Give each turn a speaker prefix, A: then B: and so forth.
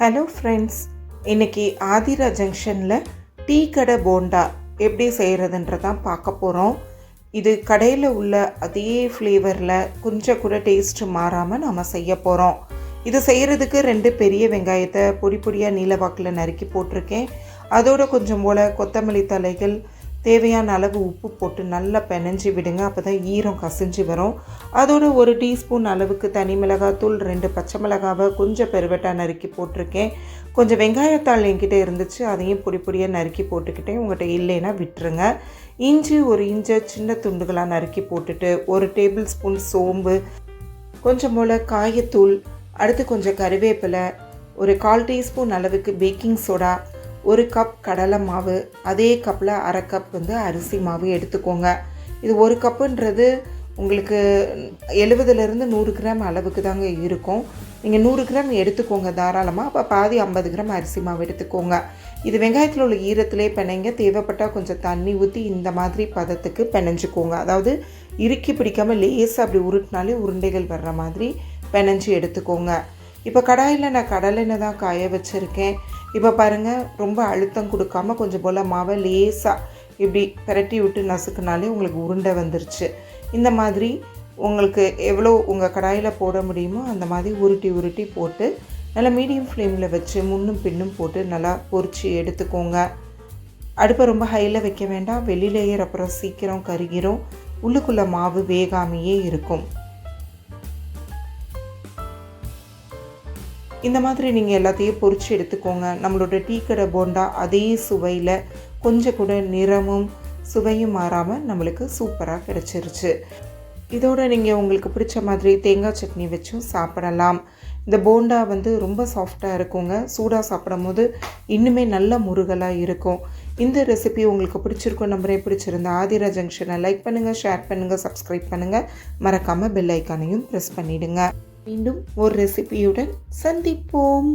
A: Hello friends இன்னைக்கு ஆதிரா ஜங்ஷனில் tea கடை போண்டா எப்படி செய்கிறதுன்றதான் பார்க்க போகிறோம் இது கடையில் உள்ள அதே ஃப்ளேவரில் கொஞ்சம் கூட டேஸ்ட்டு மாறாமல் நம்ம செய்ய போகிறோம் இது செய்கிறதுக்கு ரெண்டு பெரிய வெங்காயத்தை பொடி பொடியாக நீலவாக்கில் நறுக்கி போட்டிருக்கேன். அதோட கொஞ்சம் போல் கொத்தமல்லி தலைகள் தேவையான அளவு உப்பு போட்டு நல்லா பெனஞ்சி விடுங்க. அப்போ தான் ஈரம் கசிஞ்சு வரும். அதோட ஒரு டீஸ்பூன் அளவுக்கு தனி மிளகாத்தூள் ரெண்டு பச்சை மிளகாவை கொஞ்சம் பெருவெட்டாக நறுக்கி போட்டிருக்கேன். கொஞ்சம் வெங்காயத்தாள் என்கிட்ட இருந்துச்சு. அதையும் பொடி பொடியாக நறுக்கி போட்டுக்கிட்டேன். உங்கள்கிட்ட இல்லைன்னா விட்டுருங்க. இஞ்சி ஒரு இஞ்சை சின்ன துண்டுகளாக நறுக்கி போட்டுட்டு ஒரு டேபிள் ஸ்பூன் சோம்பு கொஞ்சம் போல் காயத்தூள் அடுத்து கொஞ்சம் கருவேப்பிலை ஒரு கால் டீஸ்பூன் அளவுக்கு பேக்கிங் சோடா ஒரு கப் கடலை மாவு அதே கப்பில் அரை கப் வந்து அரிசி மாவு எடுத்துக்கோங்க. இது ஒரு கப்புன்றது உங்களுக்கு எழுபதுலேருந்து நூறு கிராம் அளவுக்கு தாங்க இருக்கும். நீங்கள் நூறு கிராம் எடுத்துக்கோங்க தாராளமாக அப்போ பாதி ஐம்பது கிராம் அரிசி மாவு எடுத்துக்கோங்க. இது வெங்காயத்தில் உள்ள ஈரத்திலே பிணைங்க. தேவைப்பட்டால் கொஞ்சம் தண்ணி ஊற்றி இந்த மாதிரி பதத்துக்கு பிணைஞ்சிக்கோங்க. அதாவது இறுக்கி பிடிக்காமல் லேசாக அப்படி உருட்டினாலே உருண்டைகள் வர்ற மாதிரி பிணைஞ்சு எடுத்துக்கோங்க. இப்போ கடாயில் நான் கடலெண்ணெய் தான் காய வச்சுருக்கேன். இப்போ பாருங்கள் ரொம்ப அழுத்தம் கொடுக்காம கொஞ்சம் போல் மாவை லேசாக இப்படி பிரட்டி விட்டு நசுக்குனாலே உங்களுக்கு உருண்டை வந்துருச்சு. இந்த மாதிரி உங்களுக்கு எவ்வளோ உங்கள் கடாயில் போட முடியுமோ அந்த மாதிரி உருட்டி உருட்டி போட்டு நல்லா மீடியம் ஃப்ளேமில் வச்சு முன்னும் பின்னும் போட்டு நல்லா பொறிச்சு எடுத்துக்கோங்க. அடுப்பை ரொம்ப ஹையில் வைக்க வேண்டாம். வெளியிலேயே அப்புறம் சீக்கிரம் கருகிரும். உள்ளுக்குள்ளே மாவு வேகாமையே இருக்கும். இந்த மாதிரி நீங்கள் எல்லாத்தையும் பொறிச்சு எடுத்துக்கோங்க. நம்மளோட டீ கடை போண்டா அதே சுவையில் கொஞ்சம் கூட நிறமும் சுவையும் மாறாமல் நம்மளுக்கு சூப்பராக கிடச்சிருச்சு. இதோட நீங்கள் உங்களுக்கு பிடிச்ச மாதிரி தேங்காய் சட்னி வச்சும் சாப்பிடலாம். இந்த போண்டா வந்து ரொம்ப சாஃப்டாக இருக்குங்க. சூடாக சாப்பிடும் போது இன்னுமே நல்ல முருகலாக இருக்கும். இந்த ரெசிபி உங்களுக்கு பிடிச்சிருக்கும் நம்பரே பிடிச்சிருந்தா ஆதிரா ஜங்ஷனை லைக் பண்ணுங்கள் ஷேர் பண்ணுங்கள் சப்ஸ்கிரைப் பண்ணுங்கள் மறக்காமல் பெல் ஐக்கானையும் ப்ரெஸ் பண்ணிவிடுங்க மீண்டும் ஒரு ரெசிபியுடன் சந்திப்போம்.